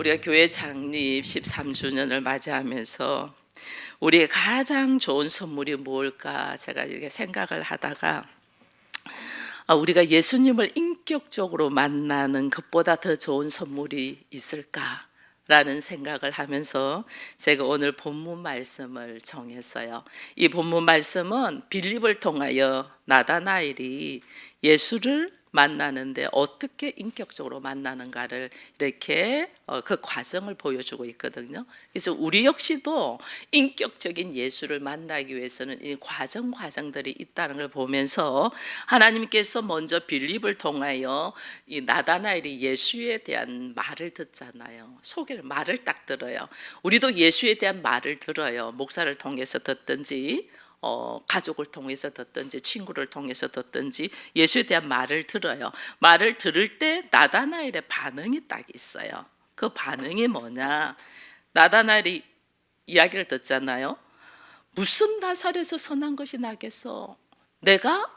우리가 교회 창립 13주년을 맞이하면서 우리의 가장 좋은 선물이 뭘까 제가 이렇게 생각을 하다가 아, 우리가 예수님을 인격적으로 만나는 것보다 더 좋은 선물이 있을까 라는 생각을 하면서 제가 오늘 본문 말씀을 정했어요. 이 본문 말씀은 빌립을 통하여 나다나엘이 예수를 만나는데 어떻게 인격적으로 만나는가를 이렇게 어, 그 과정을 보여주고 있거든요. 그래서 우리 역시도 인격적인 예수를 만나기 위해서는 이 과정 과정들이 있다는 걸 보면서 하나님께서 먼저 빌립을 통하여 이 나다나엘이 예수에 대한 말을 듣잖아요. 소개를 말을 딱 들어요. 우리도 예수에 대한 말을 들어요. 목사를 통해서 듣든지 어, 가족을 통해서 듣든지 친구를 통해서 듣든지 예수에 대한 말을 들어요. 말을 들을 때 나다나엘의 반응이 딱 있어요. 그 반응이 뭐냐? 나다나엘이 이야기를 듣잖아요. 무슨 나살에서 선한 것이 나겠어? 내가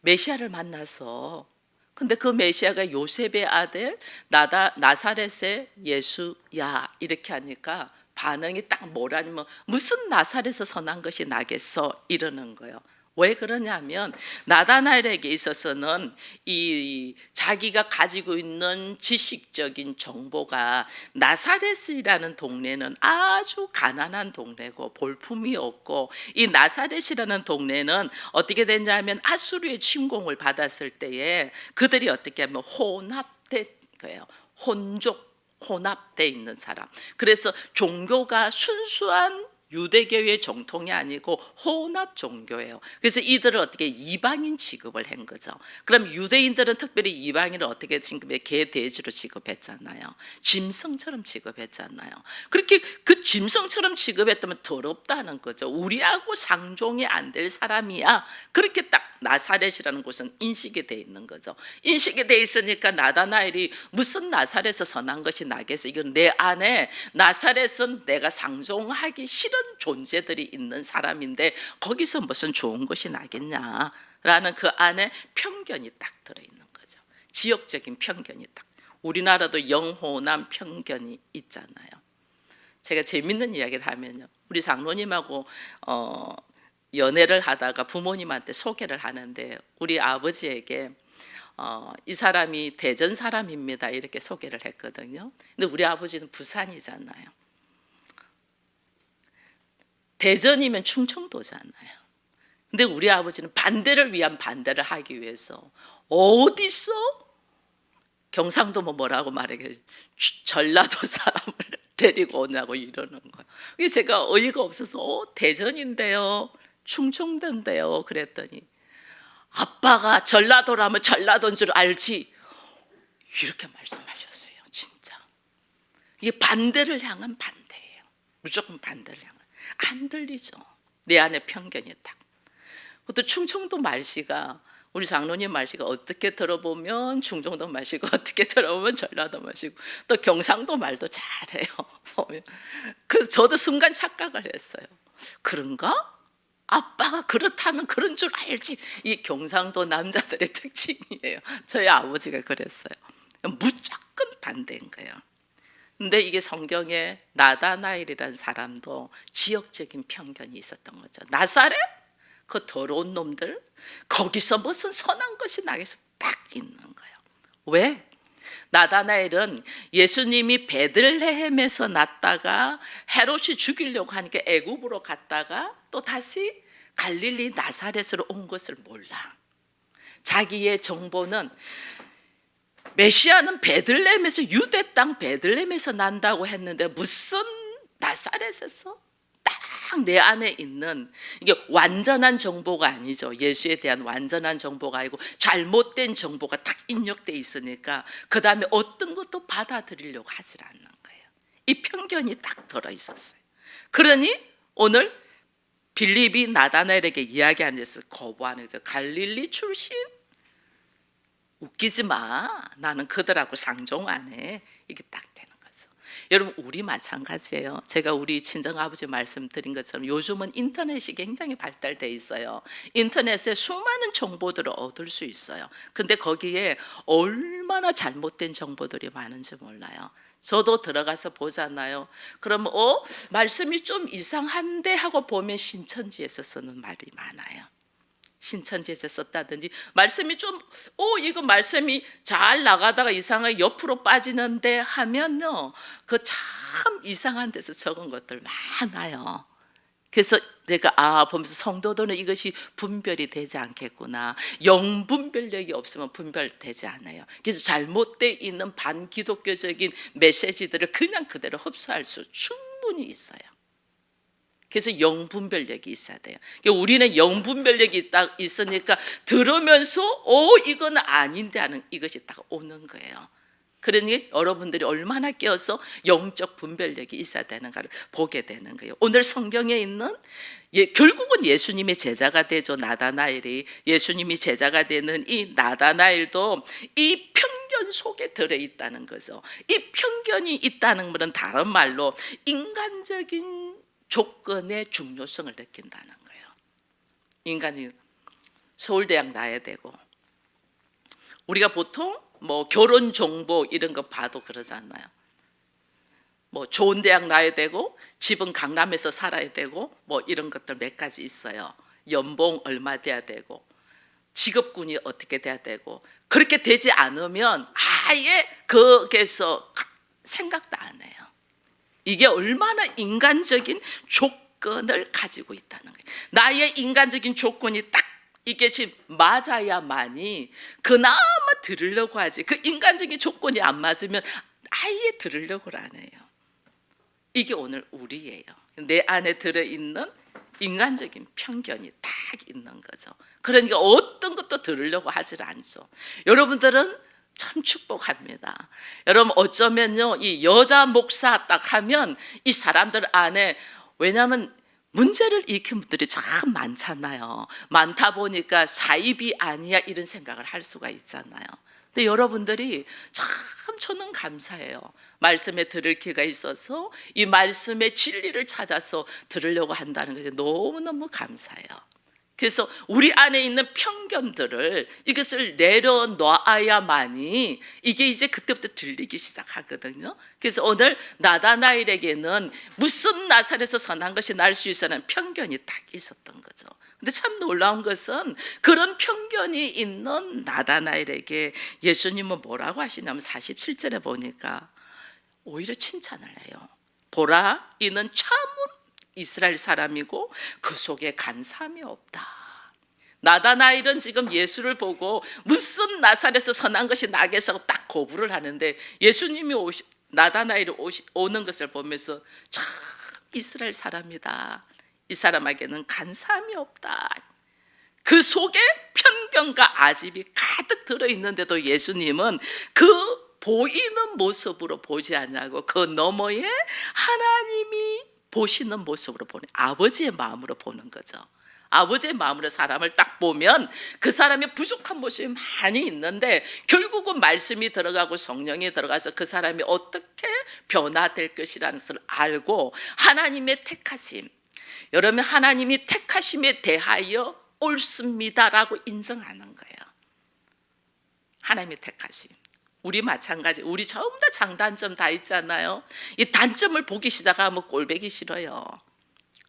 메시아를 만나서 근데 그 메시아가 요셉의 아들 나다 나사렛의 예수야 이렇게 하니까 반응이 딱 뭐라냐면 무슨 나사렛에서 선한 것이 나겠어 이러는 거예요. 왜 그러냐면 나다나엘에게 있어서는 이 자기가 가지고 있는 지식적인 정보가 나사렛이라는 동네는 아주 가난한 동네고 볼품이 없고 이 나사렛이라는 동네는 어떻게 됐냐면 아수르의 침공을 받았을 때에 그들이 어떻게 하면 혼합된 거예요. 혼족 혼합돼 있는 사람. 그래서 종교가 순수한 유대교의 정통이 아니고 혼합 종교예요. 그래서 이들을 어떻게 이방인 취급을 한 거죠. 그럼 유대인들은 특별히 이방인을 어떻게 취급해? 개돼지로 취급했잖아요. 짐승처럼 취급했잖아요. 그렇게 그 짐승처럼 취급했다면 더럽다는 거죠. 우리하고 상종이 안 될 사람이야. 그렇게 딱 나사렛이라는 곳은 인식이 돼 있는 거죠. 인식이 돼 있으니까 나다나엘이 무슨 나사렛에서 선한 것이 나겠어? 이건 내 안에 나사렛은 내가 상종하기 싫은 존재들이 있는 사람인데 거기서 무슨 좋은 것이 나겠냐라는 그 안에 편견이 딱 들어 있는 거죠. 지역적인 편견이 딱. 우리나라도 영호남 편견이 있잖아요. 제가 재밌는 이야기를 하면요. 우리 장로님하고 어, 연애를 하다가 부모님한테 소개를 하는데 우리 아버지에게 어, 이 사람이 대전 사람입니다 이렇게 소개를 했거든요. 근데 우리 아버지는 부산이잖아요. 대전이면 충청도잖아요. 근데 우리 아버지는 반대를 위한 반대를 하기 위해서 어디서 경상도 뭐 뭐라고 말해 전라도 사람을 데리고 오냐고 이러는 거예요. 제가 어이가 없어서 어, 대전인데요, 충청도인데요 그랬더니 아빠가 전라도라면 전라도인 줄 알지 이렇게 말씀하셨어요. 진짜 이게 반대를 향한 반대예요. 무조건 반대를 향한 안 들리죠. 내 안에 편견이 딱. 또 충청도 말씨가 우리 장로님 말씨가 어떻게 들어보면 충청도 말씨고 어떻게 들어보면 전라도 말씨고 또 경상도 말도 잘해요. 보면 그 저도 순간 착각을 했어요. 그런가? 아빠가 그렇다면 그런 줄 알지. 이 경상도 남자들의 특징이에요. 저희 아버지가 그랬어요. 무조건 반대인 거예요. 근데 이게 성경에 나다나엘이라는 사람도 지역적인 편견이 있었던 거죠. 나사렛 그 더러운 놈들 거기서 무슨 선한 것이 나겠어 딱 있는 거예요. 왜? 나다나엘은 예수님이 베들레헴에서 났다가 헤롯이 죽이려고 하니까 애굽으로 갔다가 또 다시 갈릴리 나사렛으로 온 것을 몰라. 자기의 정보는 메시아는 베들레헴에서 유대 땅 베들레헴에서 난다고 했는데 무슨 나사렛에서 딱 내 안에 있는 이게 완전한 정보가 아니죠. 예수에 대한 완전한 정보가 아니고 잘못된 정보가 딱 입력돼 있으니까 그 다음에 어떤 것도 받아들이려고 하질 않는 거예요. 이 편견이 딱 들어 있었어요. 그러니 오늘 빌립이 나다나엘에게 이야기하는 데서 거부하는 거죠. 갈릴리 출신 웃기지 마. 나는 그들하고 상종 안 해. 이게 딱 되는 거죠. 여러분 우리 마찬가지예요. 제가 우리 친정 아버지 말씀드린 것처럼 요즘은 인터넷이 굉장히 발달돼 있어요. 인터넷에 수많은 정보들을 얻을 수 있어요. 근데 거기에 얼마나 잘못된 정보들이 많은지 몰라요. 저도 들어가서 보잖아요. 그러면 어 말씀이 좀 이상한데 하고 보면 신천지에서 쓰는 말이 많아요. 신천지에서 썼다든지 말씀이 좀 오 이거 말씀이 잘 나가다가 이상하게 옆으로 빠지는데 하면요 그 참 이상한 데서 적은 것들 많아요. 그래서 내가 아 보면서 성도들은 이것이 분별이 되지 않겠구나. 영분별력이 없으면 분별되지 않아요. 그래서 잘못돼 있는 반기독교적인 메시지들을 그냥 그대로 흡수할 수 충분히 있어요. 그래서 영분별력이 있어야 돼요. 그러니까 우리는 영분별력이 있다 있으니까 들으면서 오 이건 아닌데 하는 이것이 딱 오는 거예요. 그러니 여러분들이 얼마나 깨어서 영적 분별력이 있어야 되는가를 보게 되는 거예요. 오늘 성경에 있는 예, 결국은 예수님의 제자가 되죠 나다나엘이 예수님이 제자가 되는 이 나다나엘도 이 편견 속에 들어 있다는 거죠. 이 편견이 있다는 것은 다른 말로 인간적인 조건의 중요성을 느낀다는 거예요. 인간이 서울대학 나야 되고 우리가 보통 뭐 결혼 정보 이런 거 봐도 그러잖아요. 뭐 좋은 대학 나야 되고 집은 강남에서 살아야 되고 뭐 이런 것들 몇 가지 있어요. 연봉 얼마 돼야 되고 직업군이 어떻게 돼야 되고 그렇게 되지 않으면 아예 거기서 생각도 안 해요. 이게 얼마나 인간적인 조건을 가지고 있다는 거예요. 나의 인간적인 조건이 딱 이게 맞아야만이 그나마 들으려고 하지. 그 인간적인 조건이 안 맞으면 아예 들으려고 안 해요. 이게 오늘 우리예요. 내 안에 들어 있는 인간적인 편견이 딱 있는 거죠. 그러니까 어떤 것도 들으려고 하질 않죠. 여러분들은 참 축복합니다. 여러분 어쩌면요 이 여자 목사 딱 하면 이 사람들 안에 왜냐하면 문제를 일으킨 분들이 참 많잖아요. 많다 보니까 사입이 아니야 이런 생각을 할 수가 있잖아요. 근데 여러분들이 참 저는 감사해요. 말씀에 들을 기가 있어서 이 말씀의 진리를 찾아서 들으려고 한다는 것이 너무너무 감사해요. 그래서 우리 안에 있는 편견들을 이것을 내려놔야만이 이게 이제 그때부터 들리기 시작하거든요. 그래서 오늘 나다나일에게는 무슨 나살에서 선한 것이 날 수 있어라는 편견이 딱 있었던 거죠. 근데 참 놀라운 것은 그런 편견이 있는 나다나일에게 예수님은 뭐라고 하시냐면 47절에 보니까 오히려 칭찬을 해요. 보라 이는 참은 이스라엘 사람이고 그 속에 간삼이 없다. 나다나일은 지금 예수를 보고 무슨 나살에서 선한 것이 나겠어 딱 거부를 하는데 예수님이 오시, 나다나일이 오시, 오는 것을 보면서 참 이스라엘 사람이다. 이 사람에게는 간삼이 없다. 그 속에 편견과 아집이 가득 들어 있는데도 예수님은 그 보이는 모습으로 보지 않냐고 그 너머에 하나님이 보시는 모습으로 보는 아버지의 마음으로 보는 거죠. 아버지의 마음으로 사람을 딱 보면 그 사람의 부족한 모습이 많이 있는데 결국은 말씀이 들어가고 성령이 들어가서 그 사람이 어떻게 변화될 것이라는 것을 알고 하나님의 택하심 여러분 하나님이 택하심에 대하여 옳습니다라고 인정하는 거예요. 하나님의 택하심. 우리 마찬가지. 우리 전부 다 장단점 다 있잖아요. 이 단점을 보기 시작하면 꼴배기 싫어요.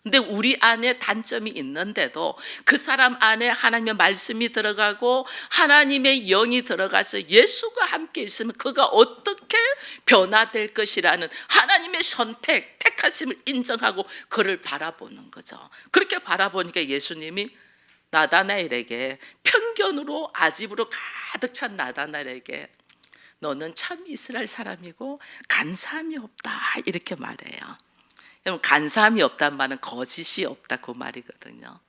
근데 우리 안에 단점이 있는데도 그 사람 안에 하나님의 말씀이 들어가고 하나님의 영이 들어가서 예수가 함께 있으면 그가 어떻게 변화될 것이라는 하나님의 선택, 택하심을 인정하고 그를 바라보는 거죠. 그렇게 바라보니까 예수님이 나다나엘에게 편견으로 아집으로 가득 찬 나다나엘에게 너는 참 이스라엘 사람이고 간사함이 없다 이렇게 말해요. 여러분 간사함이 없다는 말은 거짓이 없다 그 말이거든요.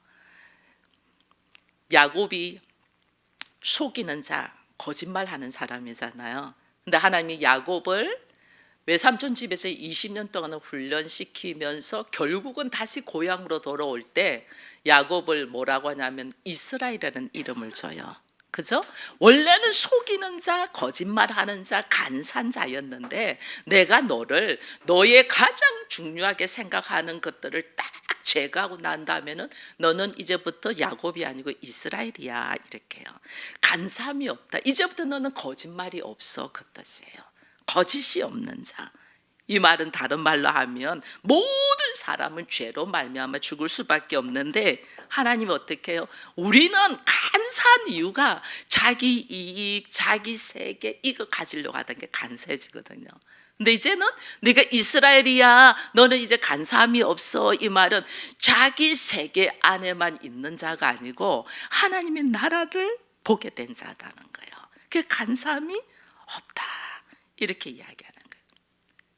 야곱이 속이는 자, 거짓말하는 사람이잖아요. 근데 하나님이 야곱을 외삼촌 집에서 20년 동안 훈련시키면서 결국은 다시 고향으로 돌아올 때 야곱을 뭐라고 하냐면 이스라엘이라는 이름을 줘요. 그죠? 원래는 속이는 자, 거짓말하는 자, 간산 자였는데 내가 너를 너의 가장 중요하게 생각하는 것들을 딱 제거하고 난 다음에는 너는 이제부터 야곱이 아니고 이스라엘이야 이렇게요. 간삼이 없다. 이제부터 너는 거짓말이 없어 그 뜻이에요. 거짓이 없는 자. 이 말은 다른 말로 하면 모든 사람은 죄로 말미암아 죽을 수밖에 없는데 하나님 어떻게 해요? 우리는 간사한 이유가 자기 이익, 자기 세계 이거 가지려고 하던 게 간사해지거든요. 근데 이제는 네가 이스라엘이야. 너는 이제 간사함이 없어. 이 말은 자기 세계 안에만 있는 자가 아니고 하나님의 나라를 보게 된 자다는 거예요. 그 간사함이 없다. 이렇게 이야기하는.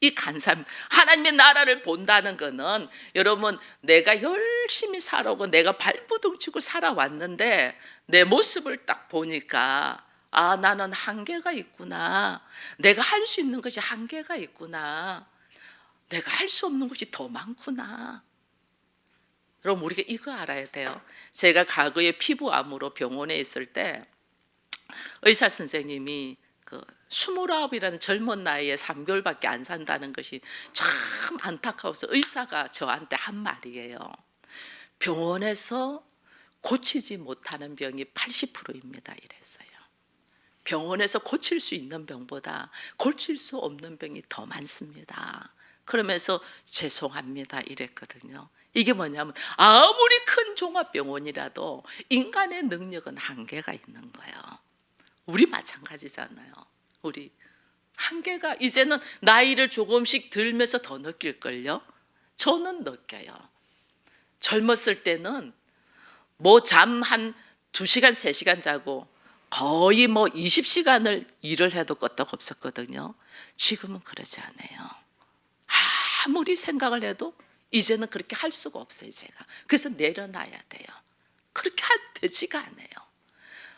이 간사함, 하나님의 나라를 본다는 거는 여러분 내가 열심히 살아오고 내가 발버둥 치고 살아왔는데 내 모습을 딱 보니까 아 나는 한계가 있구나. 내가 할 수 있는 것이 한계가 있구나. 내가 할 수 없는 것이 더 많구나. 여러분 우리가 이거 알아야 돼요. 제가 과거에 피부암으로 병원에 있을 때 의사 선생님이 그 스물아홉이라는 젊은 나이에 3개월밖에 안 산다는 것이 참 안타까워서 의사가 저한테 한 말이에요. 병원에서 고치지 못하는 병이 80%입니다. 이랬어요. 병원에서 고칠 수 있는 병보다 고칠 수 없는 병이 더 많습니다. 그러면서 죄송합니다. 이랬거든요. 이게 뭐냐면 아무리 큰 종합병원이라도 인간의 능력은 한계가 있는 거예요. 우리 마찬가지잖아요. 우리 한계가 이제는 나이를 조금씩 들면서 더 느낄걸요. 저는 느껴요. 젊었을 때는 뭐 잠한 두시간세시간 자고 거의 뭐 20시간을 일을 해도 끄떡 없었거든요. 지금은 그러지 않아요. 아무리 생각을 해도 이제는 그렇게 할 수가 없어요, 제가. 그래서 내려놔야 돼요. 그렇게 할 되지가 않아요.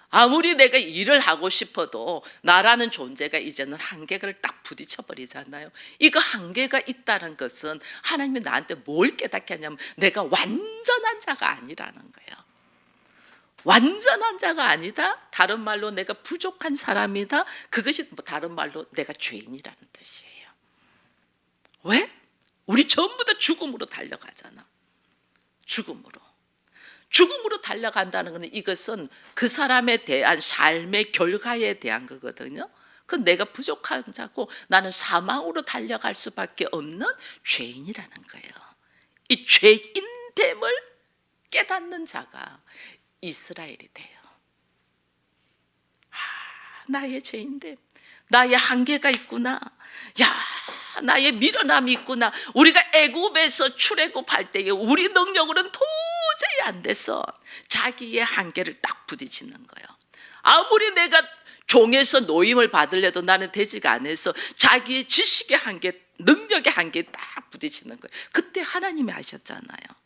아무리 내가 일을 하고 싶어도 나라는 존재가 이제는 한계를 딱 부딪혀 버리잖아요. 이거 한계가 있다는 것은 하나님이 나한테 뭘 깨닫게 하냐면 내가 완전한 자가 아니라는 거예요. 완전한 자가 아니다. 다른 말로 내가 부족한 사람이다. 그것이 뭐 다른 말로 내가 죄인이라는 뜻이에요. 왜? 우리 전부 다 죽음으로 달려가잖아. 죽음으로. 죽음으로 달려간다는 것은 이것은 그 사람에 대한 삶의 결과에 대한 거거든요. 그 내가 부족한 자고 나는 사망으로 달려갈 수밖에 없는 죄인이라는 거예요. 이 죄인됨을 깨닫는 자가 이스라엘이 돼요. 아, 나의 죄인됨, 나의 한계가 있구나. 야, 나의 미련함이 있구나. 우리가 애굽에서 출애굽할 때에 우리 능력으로는 도저히 안 돼서 자기의 한계를 딱 부딪히는 거예요. 아무리 내가 종에서 노임을 받으려도 나는 되지가 않아서 자기의 지식의 한계, 능력의 한계에 딱 부딪히는 거예요. 그때 하나님이 하셨잖아요.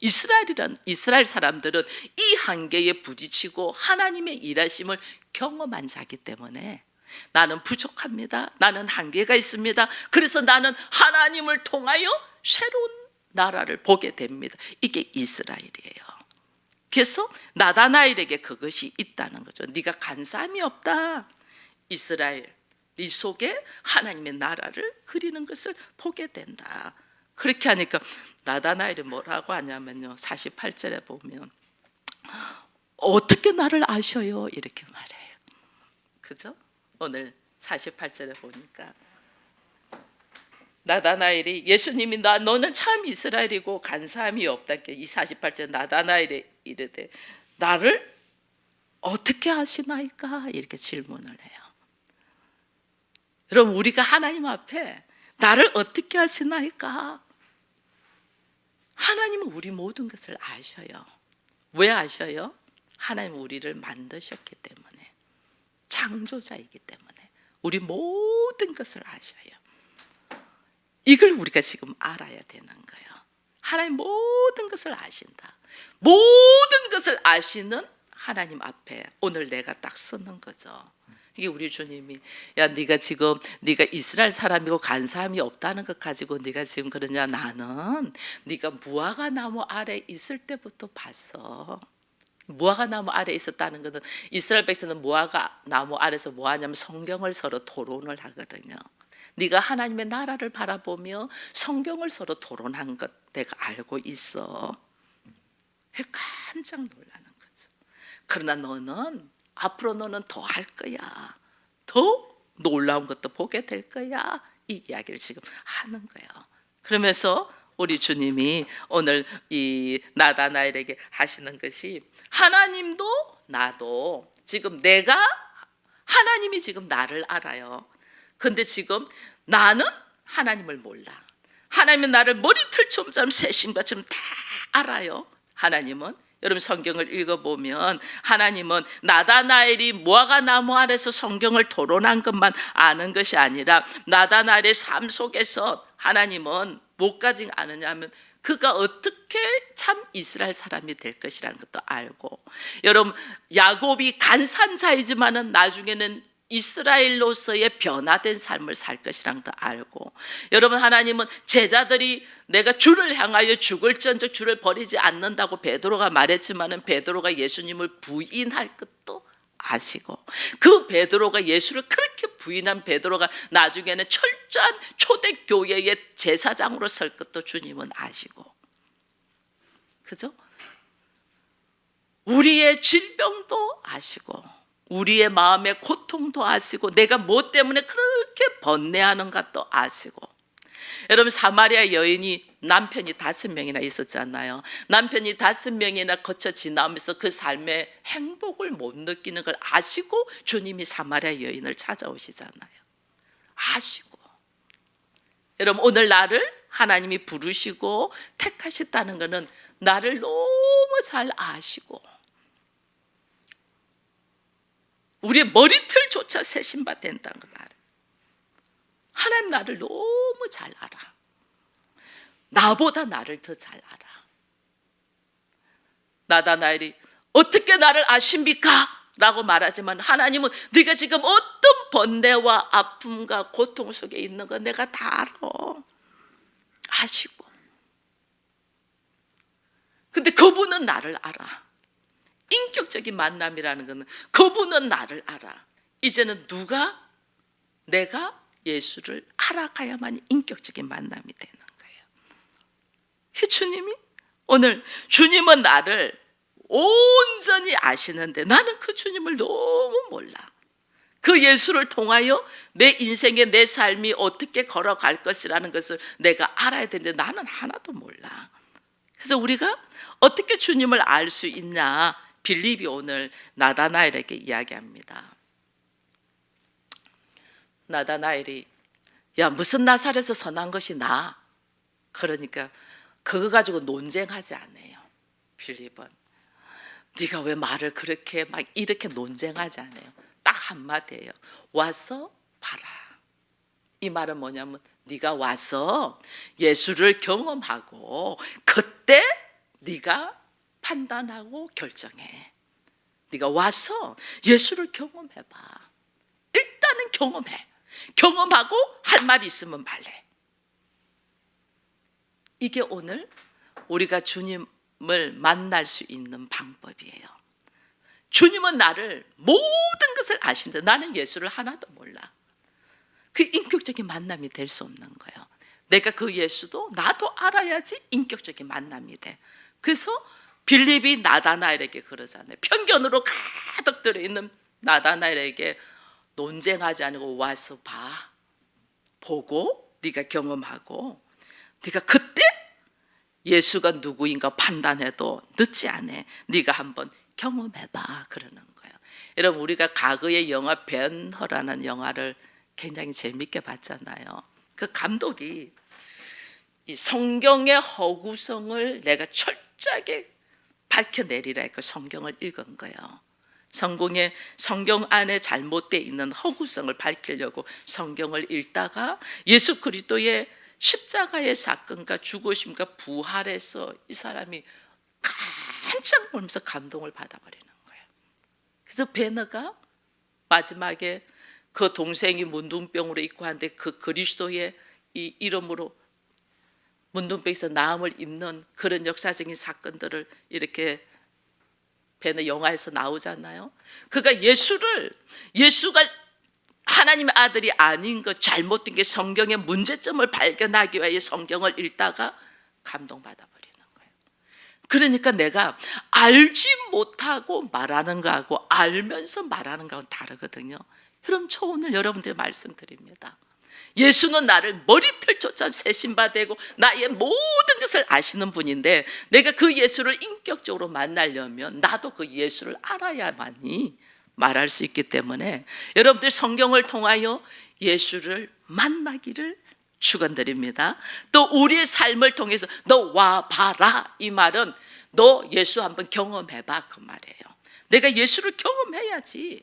이스라엘이란 이스라엘 사람들은 이 한계에 부딪히고 하나님의 일하심을 경험한 자기 때문에 나는 부족합니다. 나는 한계가 있습니다. 그래서 나는 하나님을 통하여 새로운 나라를 보게 됩니다. 이게 이스라엘이에요. 그래서 나다나엘에게 그것이 있다는 거죠. 네가 간사함이 없다. 이스라엘 네 속에 하나님의 나라를 그리는 것을 보게 된다. 그렇게 하니까 나다나엘이 뭐라고 하냐면요. 48절에 보면 어떻게 나를 아셔요? 이렇게 말해요. 그죠? 오늘 48절에 보니까 나다나엘이 예수님이 나 너는 참 이스라엘이고 간사함이 없다. 이 48절 나다나엘이 이르되 나를 어떻게 아시나이까 이렇게 질문을 해요. 여러분 우리가 하나님 앞에 나를 어떻게 아시나이까? 하나님은 우리 모든 것을 아셔요. 왜 아셔요? 하나님 우리를 만드셨기 때문에 창조자이기 때문에 우리 모든 것을 아셔요. 이걸 우리가 지금 알아야 되는 거예요. 하나님 모든 것을 아신다. 모든 것을 아시는 하나님 앞에 오늘 내가 딱 서는 거죠. 이게 우리 주님이 야 네가 지금 네가 이스라엘 사람이고 간사함이 없다는 것 가지고 네가 지금 그러냐 나는 네가 무화과 나무 아래 있을 때부터 봤어. 무화과 나무 아래 있었다는 것은 이스라엘 백성은 무화과 나무 아래서 뭐 하냐면 성경을 서로 토론을 하거든요. 네가 하나님의 나라를 바라보며 성경을 서로 토론한 것 내가 알고 있어. 깜짝 놀라는 거죠. 그러나 너는 앞으로 너는 더 할 거야. 더 놀라운 것도 보게 될 거야. 이 이야기를 지금 하는 거예요. 그러면서 우리 주님이 오늘 이 나다나엘에게 하시는 것이 하나님도 나도 지금 내가 하나님이 지금 나를 알아요. 근데 지금 나는 하나님을 몰라. 하나님은 나를 머리털처럼 새신 것처럼 다 알아요. 하나님은 여러분 성경을 읽어보면 하나님은 나다나엘이 무화과 나무 아래서 성경을 토론한 것만 아는 것이 아니라 나다나엘의 삶 속에서 하나님은 뭐까지 아느냐면 그가 어떻게 참 이스라엘 사람이 될 것이라는 것도 알고 여러분 야곱이 간산자이지만은 나중에는 이스라엘로서의 변화된 삶을 살 것이란 도 알고 여러분 하나님은 제자들이 내가 주를 향하여 죽을지언정 주를 버리지 않는다고 베드로가 말했지만은 베드로가 예수님을 부인할 것도 아시고 그 베드로가 예수를 그렇게 부인한 베드로가 나중에는 철저한 초대 교회의 제사장으로 설 것도 주님은 아시고 그죠? 우리의 질병도 아시고 우리의 마음의 고통도 아시고 내가 뭐 때문에 그렇게 번뇌하는 것도 아시고 여러분 사마리아 여인이 남편이 다섯 명이나 있었잖아요. 남편이 다섯 명이나 거쳐 지나면서 그 삶의 행복을 못 느끼는 걸 아시고 주님이 사마리아 여인을 찾아오시잖아요. 아시고 여러분 오늘 나를 하나님이 부르시고 택하셨다는 것은 나를 너무 잘 아시고 우리의 머리털조차 새신바 된다는 걸 알아요. 하나님 나를 너무 잘 알아. 나보다 나를 더 잘 알아. 나다나엘이 어떻게 나를 아십니까? 라고 말하지만 하나님은 네가 지금 어떤 번뇌와 아픔과 고통 속에 있는 거 내가 다 알아. 아시고. 근데 그분은 나를 알아. 인격적인 만남이라는 것은 그분은 나를 알아. 이제는 누가 내가 예수를 알아가야만 인격적인 만남이 되는 거예요. 그 주님이 오늘 주님은 나를 온전히 아시는데 나는 그 주님을 너무 몰라. 그 예수를 통하여 내 인생의 내 삶이 어떻게 걸어갈 것이라는 것을 내가 알아야 되는데 나는 하나도 몰라. 그래서 우리가 어떻게 주님을 알 수 있냐? 빌립이 오늘 나다나엘에게 이야기합니다. 나다나엘이 야 무슨 나사렛에서 선한 것이 나? 그러니까 그거 가지고 논쟁하지 않아요. 빌립은 네가 왜 말을 그렇게 막 이렇게 논쟁하지 않아요. 딱 한마디예요. 와서 봐라. 이 말은 뭐냐면 네가 와서 예수를 경험하고 그때 네가 판단하고 결정해. 네가 와서 예수를 경험해봐. 일단은 경험해. 경험하고 할 말이 있으면 말해. 이게 오늘 우리가 주님을 만날 수 있는 방법이에요. 주님은 나를 모든 것을 아신데 나는 예수를 하나도 몰라. 그 인격적인 만남이 될 수 없는 거예요. 내가 그 예수도 나도 알아야지 인격적인 만남이 돼. 그래서 빌립이 나다나엘에게 그러잖아요. 편견으로 가득 들어 있는 나다나엘에게 논쟁하지 않고 와서 봐. 보고 네가 경험하고 네가 그때 예수가 누구인가 판단해도 늦지 않아. 네가 한번 경험해 봐 그러는 거예요. 여러분 우리가 과거의 영화 벤허라는 영화를 굉장히 재밌게 봤잖아요. 그 감독이 이 성경의 허구성을 내가 철저하게 밝혀내리라 그 성경을 읽은 거예요. 성공의 성경 안에 잘못되어 있는 허구성을 밝히려고 성경을 읽다가 예수 그리스도의 십자가의 사건과 죽으심과 부활에서 이 사람이 깜짝 놀면서 감동을 받아버리는 거예요. 그래서 베너가 마지막에 그 동생이 문둥병으로 있고 한데 그 그리스도의 이 이름으로 문둥병에서 나음을 입는 그런 역사적인 사건들을 이렇게 베너 영화에서 나오잖아요. 그가 예수를 예수가 하나님의 아들이 아닌 것 잘못된 게 성경의 문제점을 발견하기 위해 성경을 읽다가 감동받아 버리는 거예요. 그러니까 내가 알지 못하고 말하는 거하고 알면서 말하는 거하고 다르거든요. 그럼 저 오늘 여러분들 말씀드립니다. 예수는 나를 머리털조차 세신바 되고 나의 모든 것을 아시는 분인데 내가 그 예수를 인격적으로 만나려면 나도 그 예수를 알아야만이 말할 수 있기 때문에 여러분들 성경을 통하여 예수를 만나기를 축원드립니다. 또 우리의 삶을 통해서 너 와 봐라 이 말은 너 예수 한번 경험해 봐 그 말이에요. 내가 예수를 경험해야지.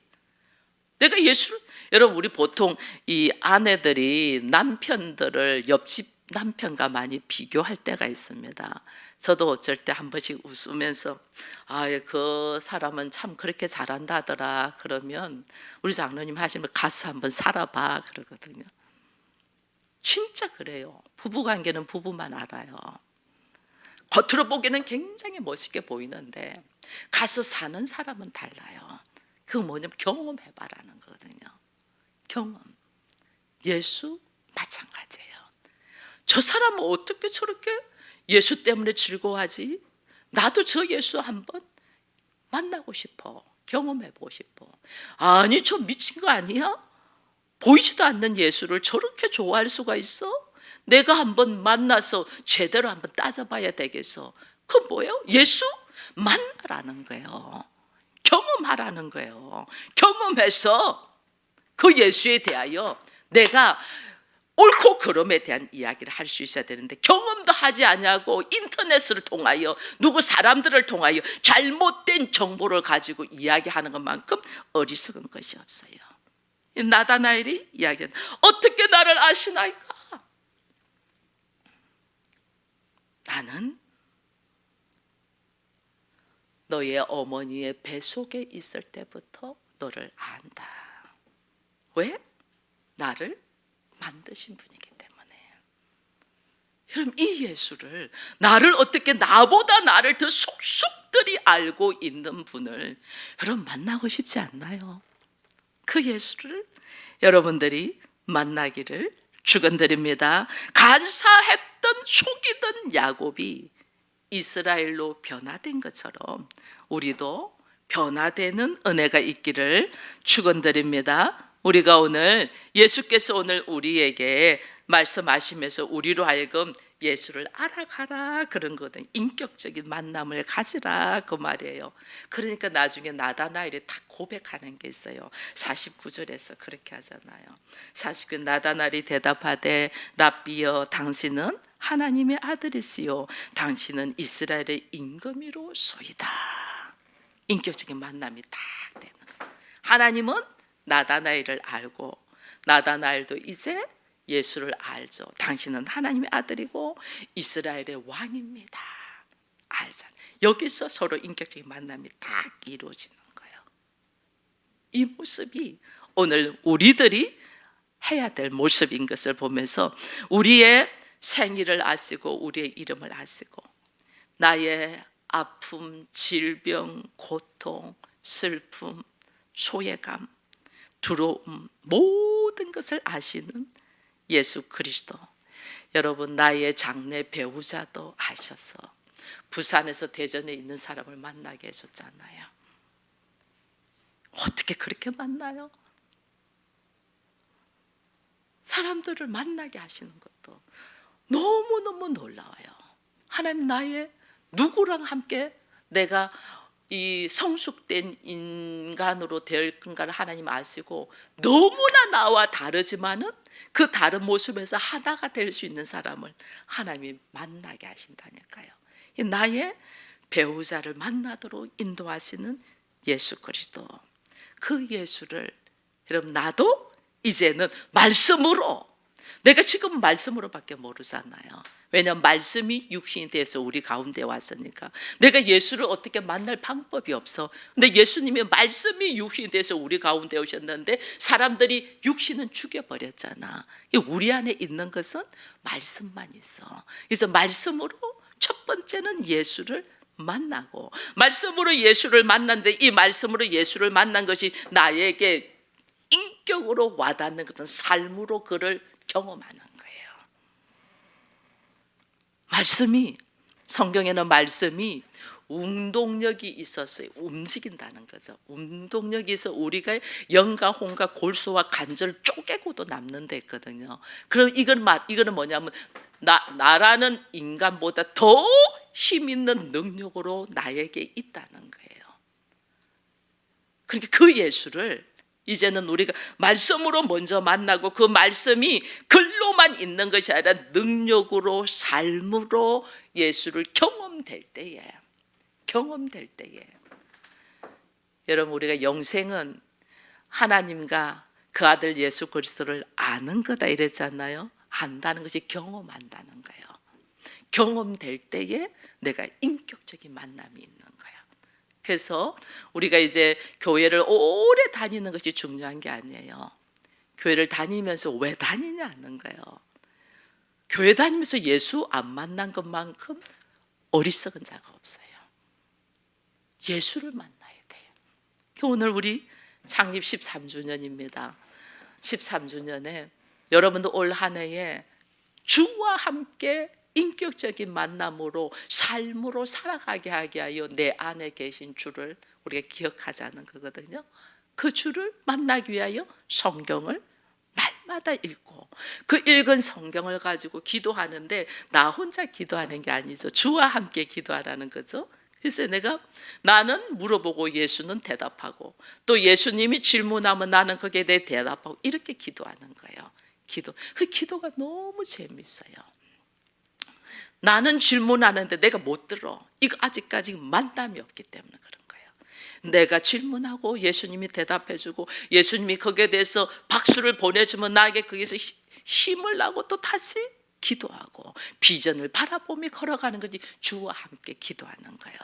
내가 예수를 여러분 우리 보통 이 아내들이 남편들을 옆집 남편과 많이 비교할 때가 있습니다. 저도 어쩔 때 한 번씩 웃으면서 아그 사람은 참 그렇게 잘한다더라 그러면 우리 장로님 하시면 가서 한번 살아봐 그러거든요. 진짜 그래요. 부부 관계는 부부만 알아요. 겉으로 보기에는 굉장히 멋있게 보이는데 가서 사는 사람은 달라요. 그 뭐냐면 경험해봐라는 거거든요. 경험. 예수 마찬가지예요. 저 사람은 어떻게 저렇게 예수 때문에 즐거워하지? 나도 저 예수 한번 만나고 싶어. 경험해보고 싶어. 아니, 저 미친 거 아니야? 보이지도 않는 예수를 저렇게 좋아할 수가 있어? 내가 한번 만나서 제대로 한번 따져봐야 되겠어. 그 뭐예요? 예수 만나라는 거예요. 경험하라는 거예요. 경험해서 그 예수에 대하여 내가 옳고 그름에 대한 이야기를 할 수 있어야 되는데 경험도 하지 않냐고 인터넷을 통하여 누구 사람들을 통하여 잘못된 정보를 가지고 이야기하는 것만큼 어리석은 것이 없어요. 나다나엘이 이야기한 어떻게 나를 아시나이까? 나는 너의 어머니의 배 속에 있을 때부터 너를 안다. 왜? 나를 만드신 분이기 때문에. 여러분 이 예수를 나를 어떻게 나보다 나를 더 속속들이 알고 있는 분을 여러분 만나고 싶지 않나요? 그 예수를 여러분들이 만나기를 축원드립니다. 간사했던 속이던 야곱이 이스라엘로 변화된 것처럼 우리도 변화되는 은혜가 있기를 축원드립니다. 우리가 오늘 예수께서 오늘 우리에게 말씀하시면서 우리로 하여금 예수를 알아가라 그런 거든 인격적인 만남을 가지라 그 말이에요. 그러니까 나중에 나다나엘이 다 고백하는 게 있어요. 49절에서 그렇게 하잖아요. 49 나다나엘이 대답하되 랍비여 당신은 하나님의 아들이시요 당신은 이스라엘의 임금이로소이다. 인격적인 만남이 딱 되는. 하나님은 나다나엘을 알고 나다나엘도 이제 예수를 알죠. 당신은 하나님의 아들이고 이스라엘의 왕입니다. 알잖아. 여기서 서로 인격적인 만남이 딱 이루어지는 거예요. 이 모습이 오늘 우리들이 해야 될 모습인 것을 보면서 우리의 생일을 아시고 우리의 이름을 아시고 나의 아픔, 질병, 고통, 슬픔, 소외감, 두려움 모든 것을 아시는 예수 그리스도. 여러분 나의 장래 배우자도 아셔서 부산에서 대전에 있는 사람을 만나게 해줬잖아요. 어떻게 그렇게 만나요? 사람들을 만나게 하시는 것도 너무너무 놀라워요. 하나님 나의 누구랑 함께 내가 이 성숙된 인간으로 될 건가를 하나님 아시고 너무나 나와 다르지만은 그 다른 모습에서 하나가 될 수 있는 사람을 하나님이 만나게 하신다니까요. 나의 배우자를 만나도록 인도하시는 예수 그리스도. 그 예수를 여러분 나도 이제는 말씀으로 내가 지금 말씀으로밖에 모르잖아요. 왜냐하면 말씀이 육신이 돼서 우리 가운데 왔으니까 내가 예수를 어떻게 만날 방법이 없어. 근데 예수님이 말씀이 육신이 돼서 우리 가운데 오셨는데 사람들이 육신은 죽여버렸잖아. 우리 안에 있는 것은 말씀만 있어. 그래서 말씀으로 첫 번째는 예수를 만나고 말씀으로 예수를 만났는데 이 말씀으로 예수를 만난 것이 나에게 인격으로 와닿는 것은 삶으로 그를 경험하는 거예요. 말씀이 성경에는 말씀이 운동력이 있었어요. 움직인다는 거죠. 운동력이 있어 우리가 영과 혼과 골수와 관절 쪼개고도 남는 데 있거든요. 그럼 이건 말 이거는 뭐냐면 나 나라는 인간보다 더 힘 있는 능력으로 나에게 있다는 거예요. 그러니까 그 예수를 이제는 우리가 말씀으로 먼저 만나고 그 말씀이 글로만 있는 것이 아니라 능력으로 삶으로 예수를 경험될 때에 경험될 때에 여러분 우리가 영생은 하나님과 그 아들 예수 그리스도를 아는 거다 이랬잖아요. 안다는 것이 경험한다는 거예요. 경험될 때에 내가 인격적인 만남이 있는 거야. 그래서 우리가 이제 교회를 오래 다니는 것이 중요한 게 아니에요. 교회를 다니면서 왜 다니냐는 거예요. 교회 다니면서 예수 안 만난 것만큼 어리석은 자가 없어요. 예수를 만나야 돼. 오늘 우리 창립 13주년입니다. 13주년에 여러분도 올 한 해에 주와 함께 인격적인 만남으로 삶으로 살아가게 하게 하여 내 안에 계신 주를 우리가 기억하자는 거거든요. 그 주를 만나기 위하여 성경을 날마다 읽고 그 읽은 성경을 가지고 기도하는데 나 혼자 기도하는 게 아니죠. 주와 함께 기도하라는 거죠. 그래서 내가 나는 물어보고 예수는 대답하고 또 예수님이 질문하면 나는 거기에 대해 대답하고 이렇게 기도하는 거예요. 기도. 그 기도가 너무 재밌어요. 나는 질문하는데 내가 못 들어. 이거 아직까지 만남이 없기 때문에 그런 거예요. 내가 질문하고 예수님이 대답해주고 예수님이 거기에 대해서 박수를 보내주면 나에게 거기서 히- 힘을 나고 또 다시 기도하고 비전을 바라보며 걸어가는 거지 주와 함께 기도하는 거예요.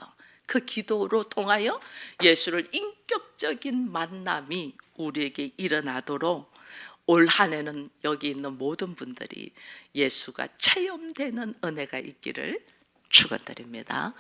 그 기도로 통하여 예수를 인격적인 만남이 우리에게 일어나도록 올 한해는 여기 있는 모든 분들이 예수가 체험되는 은혜가 있기를 축원드립니다.